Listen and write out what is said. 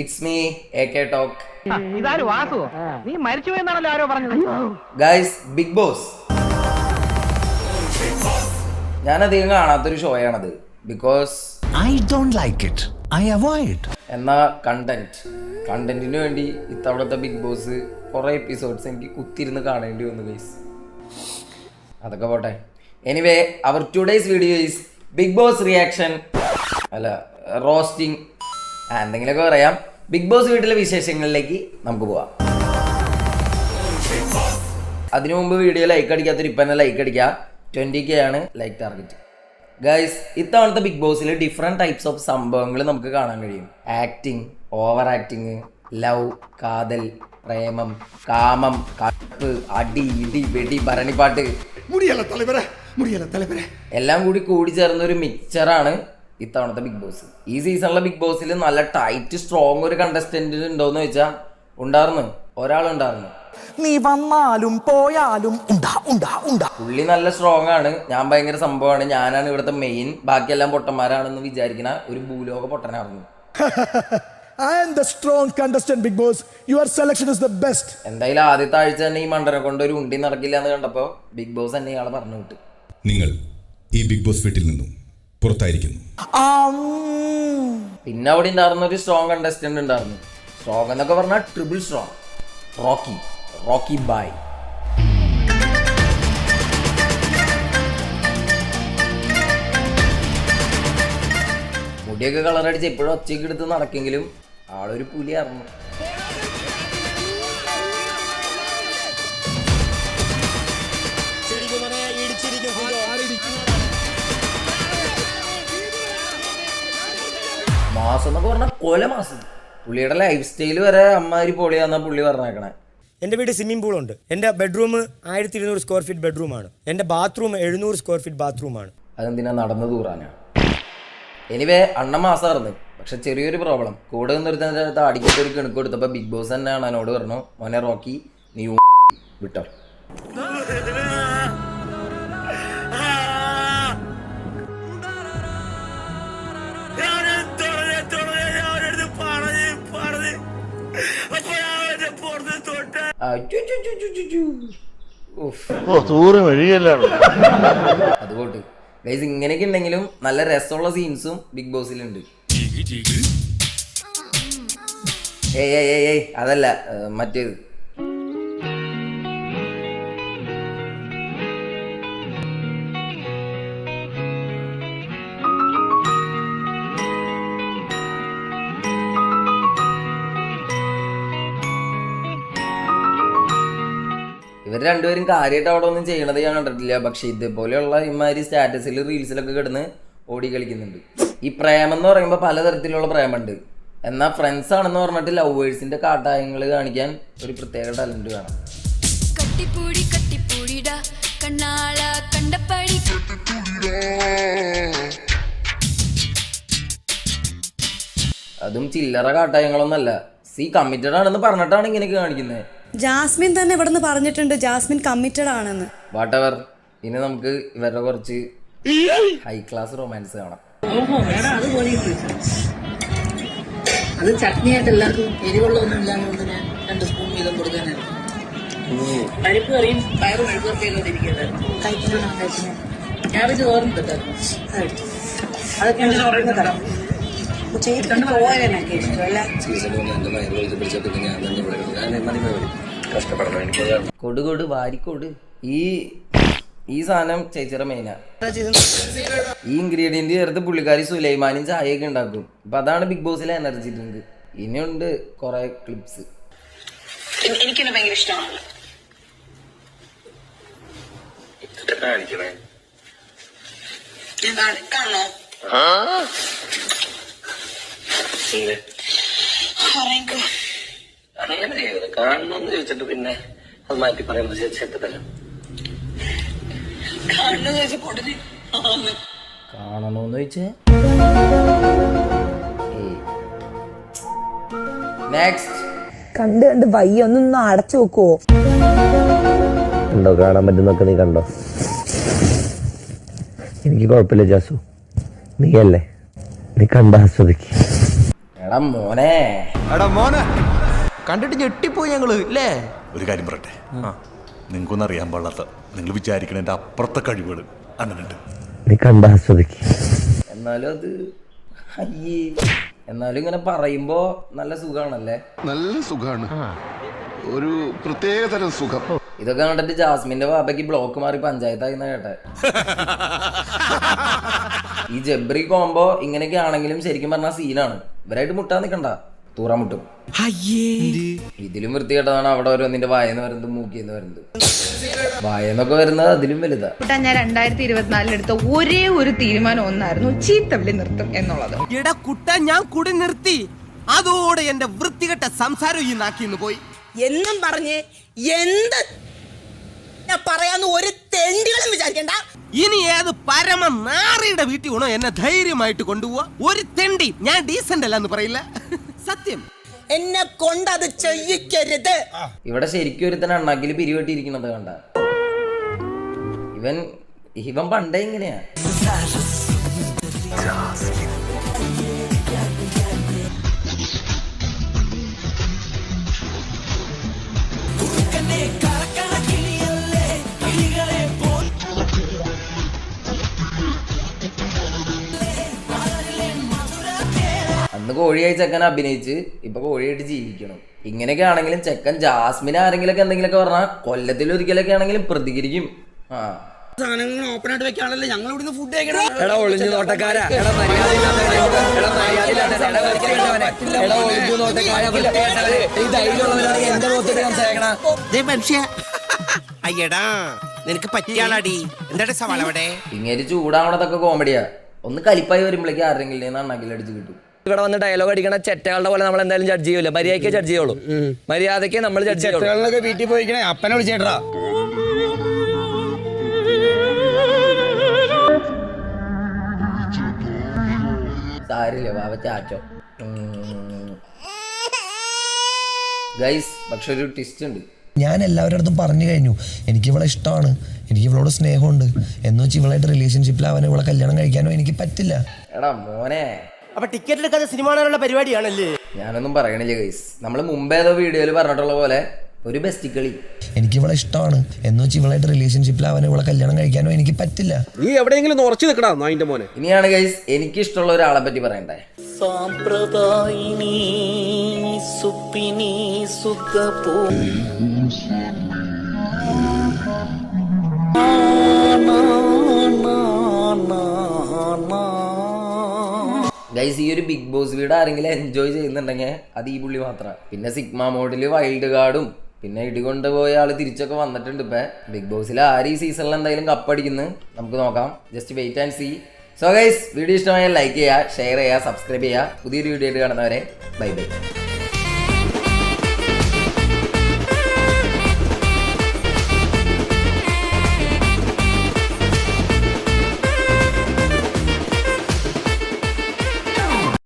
It's me A K talk ഇതാര് വാസു? നീ മരിച്ചു എന്നാണല്ലോ ആരോ പറഞ്ഞത്? ഗൈസ് ബിഗ് ബോസ് ഞാനധികം കാണാത്തൊരു ഷോയാണത്. Because I don't like it I avoid എന്ന കണ്ടന്റ് കണ്ടന്റിന് വേണ്ടി ഇത്തവണത്തെ ബിഗ് ബോസ് കുറേ എപ്പിസോഡ്സ് എനിക്ക് കുത്തിരുന്ന് കാണേണ്ടി വന്നു ഗൈസ് അതൊക്കെ പോട്ടെ. Anyway our today's video is Big Boss reaction അല്ല റോസ്റ്റിംഗ് എന്തെങ്കിലുമൊക്കെ പറയാം. ബിഗ് ബോസ് വീട്ടിലെ വിശേഷങ്ങളിലേക്ക് നമുക്ക് പോവാം. അതിനു മുമ്പ് വീഡിയോ ലൈക്ക് അടിക്കാത്തൊരു ഇപ്പം തന്നെ ലൈക്ക് അടിക്കുക. ട്വന്റി കെ ആണ് ലൈക്ക് ടാർഗറ്റ് ഗൈസ് ഇത്തവണത്തെ ബിഗ് ബോസിൽ ഡിഫറെന്റ് ടൈപ്സ് ഓഫ് സംഭവങ്ങൾ നമുക്ക് കാണാൻ കഴിയും. ആക്ടിങ് ഓവർ ആക്ടിങ് ലവ് കാതൽ പ്രേമം കാമം കപ്പ് അടി ഇടി വെടി ഭരണിപ്പാട്ട്. എല്ലാം കൂടി കൂടി ചേർന്ന ഒരു മിക്സറാണ് ഇത്തവണത്തെ ബിഗ് ബോസ് ഈ സീസണിലെ ബിഗ് ബോസിൽ നല്ല ടൈറ്റ് സ്ട്രോങ് ഒരു കണ്ടസ്റ്റന്റ് ഉണ്ടോന്ന് വെച്ചാൽ ഉണ്ടായിരുന്നു ഒരാളുണ്ടായിരുന്നു നീ വന്നാലും പോയാലും ഉണ്ടാ ഉണ്ടാ ഉണ്ടാ. പുള്ളി നല്ല സ്ട്രോങ് ആണ്. ഞാൻ ഭയങ്കര സംഭവമാണ്. ഞാനാണ് ഇവിടുത്തെ മെയിൻ ബാക്കിയെല്ലാം പൊട്ടന്മാരാണെന്ന് വിചാരിക്കുന്ന ഒരു ഭൂലോക പൊട്ടനായിരുന്നു. I am the Big Boss Your selection is the best എന്തായാലും ആദ്യത്തെ ആഴ്ച തന്നെ ഈ മണ്ടനെ കൊണ്ട് ഒരു ഉണ്ടി നടക്കില്ല എന്ന് കണ്ടപ്പോൾ ബിഗ് ബോസ് തന്നെ ഇയാളെ പറഞ്ഞു വിട്ടു. നിങ്ങൾ ഈ ബിഗ് ബോസ് വീട്ടിൽ നിന്നും പുറത്തായിരിക്കുന്നു. പിന്നെ അവിടെ ഉണ്ടായിരുന്ന ഒരു സ്ട്രോങ് കണ്ടസ്റ്റന്റ് ഉണ്ടായിരുന്നു. സ്ട്രോങ് എന്നൊക്കെ പറഞ്ഞാൽ triple strong Rocky Rocky Bhai മുടിയൊക്കെ കളറടിച്ച് എപ്പോഴും ഒച്ചയ്ക്ക് എടുത്ത് നടക്കെങ്കിലും ആളൊരു പുലിയായിരുന്നു മാസം എന്നൊക്കെ പറഞ്ഞാൽ കൊല മാസം. പുള്ളിയുടെ ലൈഫ് സ്റ്റൈൽ വരെ അമ്മാതിരി പൊളിയാന്നാ പുള്ളി പറഞ്ഞേക്കണേ. എന്റെ വീട് സ്വിമ്മിംഗ് പൂൾ ഉണ്ട്. എന്റെ ബെഡ്റൂം ആയിരത്തി ഇരുന്നൂറ് സ്ക്വയർ ഫീറ്റ് ബെഡ്റൂമാണ് എന്റെ ബാത്റൂം എഴുന്നൂറ് സ്ക്വയർ ഫീറ്റ് ബാത്റൂമാണ് അതെന്തിനാ നടന്നു തൂറാനാ? എനിവേ അണ്ണ മാസമായിരുന്നു പക്ഷെ ചെറിയൊരു പ്രോബ്ലം കൂടെ നിന്നൊരുത്തന്റെ അടുത്ത് അടിക്കത്തെ ഒരു കിണക്ക് കൊടുത്തപ്പോൾ ബിഗ് ബോസ് തന്നെയാണ് എന്നോട് പറഞ്ഞു മോനെ റോക്കി നീ വിട്ടോ. അതുകൊണ്ട് ഗൈസ് ഇങ്ങനെയൊക്കെ ഉണ്ടെങ്കിലും നല്ല രസമുള്ള സീൻസും ബിഗ് ബോസിലുണ്ട് ഏയ് ഏയ് ഏയ് അതല്ല മറ്റേത്. ഇവർ രണ്ടുപേരും കാര്യമായിട്ട് അവിടെ ഒന്നും ചെയ്യണത് ഞാൻ കണ്ടിട്ടില്ല. പക്ഷെ ഇതുപോലെയുള്ള ഇമാതിരി സ്റ്റാറ്റസിൽ റീൽസിലൊക്കെ കിടന്ന് ഓടി കളിക്കുന്നുണ്ട്. ഈ പ്രേമം എന്ന് പറയുമ്പോൾ പലതരത്തിലുള്ള പ്രേമുണ്ട്. എന്നാൽ ഫ്രണ്ട്സ് ആണെന്ന് പറഞ്ഞിട്ട് ലവേഴ്സിന്റെ കാട്ടായങ്ങൾ കാണിക്കാൻ ഒരു പ്രത്യേക ടാലന്റ് വേണം. കട്ടിപ്പൂടി കട്ടിപ്പൂടിടാ. കണ്ണാള കണ്ടപ്പടി. അതും ചില്ലറ കാട്ടായങ്ങളൊന്നല്ല. സി കമ്മിറ്റഡ് ആണെന്ന് പറഞ്ഞിട്ടാണ് ഇങ്ങനെയൊക്കെ കാണിക്കുന്നത് ജാസ്മിൻ തന്നെ ഇവിടെ നിന്ന് പറഞ്ഞിട്ടുണ്ട് ജാസ്മിൻ കമ്മിറ്റഡ് ആണെന്ന്. വാട്ടവർ ഇനി നമുക്ക് ഇവരുടെ കുറച്ച് ഹൈ ക്ലാസ് റൊമാൻസ് കാണാം. അത് ചട്നിയായിട്ട് എല്ലാവർക്കും എരിവുള്ളൊന്നും ഇല്ലാതെ ഞാൻ രണ്ട് സ്പൂൺ വീതം കൊടുക്കാനായിരുന്നു. പരിപ്പ് കറിയും പയറും മെഴുകുവരട്ടി ചെയ്തോണ്ടിരിക്കുന്നത് ഞാൻ വെച്ച് തോർന്നിട്ടായിരുന്നു അതൊക്കെ തരാം ചേച്ചിട്ട് വാരിക്കോട് ഇഷ്ടമല്ല? കൊടു കൊടു വാരിക്കൊട് ഈ ഈ സാധനം ചേച്ചിയുടെ മെയിനാ ഈ ഇൻഗ്രീഡിയന്റ് ചേർത്ത് പുള്ളിക്കാരി സുലൈമാനും ചായയൊക്കെ ഉണ്ടാക്കും. അപ്പൊ അതാണ് ബിഗ് ബോസിലെ എനർജി ഡ്രിങ്ക് ഇനിയുണ്ട് കുറെ ക്ലിപ്സ് എനിക്കെന്നെ ഭയങ്കര ഇഷ്ടമാണ് ഞാൻ കാണ- കാണണോ? അറിയിക്കോ അങ്ങനെ ചെയ്തത് കാണണമെന്ന് ചോദിച്ചിട്ട് പിന്നെ അത് മാറ്റി പറയുന്നത് ചേച്ചിട്ടല്ല കാണണമെന്ന് ചോദിച്ചേ നെക്സ്റ്റ് കണ്ട് കണ്ട് വയ്യ ഒന്നും അടച്ചു നോക്കുവോ കണ്ടോ കാണാൻ പറ്റുന്നൊക്കെ നീ കണ്ടോ? എനിക്ക് കുഴപ്പമില്ല ജാസു. നീയല്ലേ? നീ കണ്ട ആസ്വദിക്ക് എടാ മോനെ. എടാ മോനെ. കണ്ടിട്ട് ഞെട്ടിപ്പോയി ഞങ്ങൾ ഇല്ലേ? ഒരു കാര്യം പറയട്ടെ? നിങ്ങൾക്കൊന്നും അറിയാൻ പാടില്ലാത്ത നിങ്ങൾ വിചാരിക്കണതിന്റെ അപ്പുറത്തെ കഴിവുകൾ അങ്ങനെയുണ്ട്. എന്നാലും അത് അയ്യേ. എന്നാലും ഇങ്ങനെ പറയുമ്പോ നല്ല സുഖാണല്ലേ? നല്ല സുഖാണ്. ഒരു പ്രത്യേക തരം സുഖം. ഇതൊക്കെ കണ്ടിട്ട് ജാസ്മിന്റെ ബാബയ്ക്ക് ബ്ലോക്ക് മാറി പഞ്ചായത്തായി കേട്ടെ. ഈ ജബ്രി കോംബോ ഇങ്ങനെയൊക്കെ ആണെങ്കിലും ശരിക്കും പറഞ്ഞാൽ സീനാണ്. ഇവരായിട്ട് മുട്ടാൻ നിക്കണ്ട. തൂറാൻ മുട്ടും. ഇതിലും വൃത്തികെട്ടതാണ് അവിടെ ഓരോന്നിന്റെ വായന്ന് വരുന്നത് മൂക്കിന്ന് വരുന്നത്. വായന്നൊക്കെ വരുന്നത് അതിലും വലുതാ. ഞാൻ രണ്ടായിരത്തി ഇരുപത്തിനാലിൽ എടുത്ത ഒരേ ഒരു തീരുമാനം ഒന്നായിരുന്നു ചീത്തവിളി നിർത്തും എന്നുള്ളത്. എടാ കുട്ട ഞാൻ കുടി നിർത്തി. അതോടെ എന്റെ വൃത്തികെട്ട സംസാരം ഈ നാക്കിന്ന് പോയി. എന്നും പറഞ്ഞ് എന്ത് ഞാൻ പറയാന്ന് ഒരു തെണ്ടികളും വിചാരിക്കണ്ട. ഇനി ഏത് പരമ നാറിയുടെ വീട്ടിൽ വേണോ എന്നെ ധൈര്യമായിട്ട് കൊണ്ടുപോവാ? ഒരു തെണ്ടി. ഞാൻ ഡീസന്റ് അല്ല എന്ന് പറയില്ല. സത്യം. എന്നെ കൊണ്ട് അത് ചെയ്യിക്കരുത് ഇവിടെ ശരിക്കും ഒരുത്തൻ അണ്ണാക്കിൽ പിരിവെട്ടിയിരിക്കുന്നത് കണ്ട. ഇവൻ ഇവൻ പണ്ടേ ഇങ്ങനെയാ. കോഴിയായി ചെക്കൻ അഭിനയിച്ച് ഇപ്പൊ കോഴിയായിട്ട് ജീവിക്കണം. ഇങ്ങനെയൊക്കെ ആണെങ്കിലും ചെക്കൻ ജാസ്മിൻ ആരെങ്കിലൊക്കെ എന്തെങ്കിലുമൊക്കെ പറഞ്ഞാൽ കൊല്ലത്തിൽ ഒരിക്കലൊക്കെ ആണെങ്കിലും പ്രതികരിക്കും. ആ. സാധനങ്ങൾ ഓപ്പൺ ആയിട്ട് വെക്കാണല്ലോ. ഞങ്ങൾ ഇവിടുന്ന് ഫുഡ് എടാ ഒളിഞ്ഞു നോട്ടക്കാരാ. എടാ എടാ ഒളിഞ്ഞു നോട്ടക്കാരാ, ഈ ധൈര്യമുള്ളവനാണെങ്കിൽ എന്റെ മുഖത്തേക്ക് സംസാരിക്കണ മനുഷ്യ. അയ്യടാ നിനക്ക് പറ്റിയാളാടി. എന്താ സവാൾ അവിടെ? ഇങ്ങനെ ചൂടാവണതൊക്കെ കോമഡിയാ ഒന്ന് കലിപ്പായി വരുമ്പോഴേക്കും ആരെങ്കിലും അണ്ണാക്കിലടിച്ച് കിട്ടും. ഇവിടെ വന്ന് ഡയലോഗ് അടിക്കണ ചെറ്റകളുടെ പോലെ നമ്മൾ എന്തായാലും ജഡ്ജ് ചെയ്യൂല. മര്യാദയ്ക്ക് ജഡ്ജ് ചെയ്യുള്ളൂ. മര്യാദയ്ക്ക് നമ്മൾ ജഡ്ജ് ചെയ്യുള്ളൂ. വീട്ടിൽ പോയിക്കണേ അപ്പനെ വിളിച്ചേട്ടാ സാരില്ല ഗൈസ് പക്ഷെ ഒരു ട്വിസ്റ്റ് ഉണ്ട്. ഞാൻ എല്ലാവരുടെ അടുത്തും പറഞ്ഞു കഴിഞ്ഞു എനിക്ക് ഇവളെ ഇഷ്ടമാണ് എനിക്ക് ഇവളോട് സ്നേഹമുണ്ട്. എന്ന് വെച്ച് ഇവളായിട്ട് റിലേഷൻഷിപ്പിൽ അവനെ ഇവളെ കല്യാണം കഴിക്കാനോ എനിക്ക് പറ്റില്ല. എടാ മോനെ അപ്പൊ ടിക്കറ്റ് എടുക്കാതെ സിനിമ കാണാനുള്ള പരിപാടിയാണല്ലേ? ഞാനൊന്നും പറയണില്ല ഗൈസ് നമ്മൾ മുമ്പേ ഏതോ വീഡിയോയിൽ പറഞ്ഞിട്ടുള്ള പോലെ ഒരു ബെസ്റ്റ് കളി എനിക്ക് ഇവളെ ഇഷ്ടമാണ്. എന്ന് വെച്ച് ഇവളായിട്ട് റിലേഷൻഷിപ്പിലാവാനോ ഇവളെ കല്യാണം കഴിക്കാനോ എനിക്ക് പറ്റില്ല. നീ എവിടെയെങ്കിലും ഉറച്ചു നിൽക്കടാ നായിന്റെ മോനെ. ഇനിയാണ് ഗൈസ് എനിക്ക് ഇഷ്ടമുള്ള ഒരാളെ പറ്റി പറയണ്ടേ? സാമ്പ്രദായിനി സുപ്പിനി സുഖപോ ഗൈസ് ഈ ഒരു ബിഗ് ബോസ് വീട് ആരെങ്കിലും എൻജോയ് ചെയ്യുന്നുണ്ടെങ്കിൽ അത് ഈ പുള്ളി മാത്രമാണ്. പിന്നെ സിഗ്മ മോഡിൽ വൈൽഡ് കാർഡും പിന്നെ ഇടികൊണ്ട് പോയ ആൾ തിരിച്ചൊക്കെ വന്നിട്ടുണ്ട് ഇപ്പൊ. ബിഗ് ബോസിൽ ആര് ഈ സീസണിൽ എന്തായാലും കപ്പടിക്കുന്നു നമുക്ക് നോക്കാം. Just wait and see so guys video ഇഷ്ടമായാൽ ലൈക്ക് ചെയ്യുക ഷെയർ ചെയ്യുക സബ്സ്ക്രൈബ് ചെയ്യുക. പുതിയൊരു വീഡിയോ ആയിട്ട് കാണുന്നവരെ ബൈ ബൈ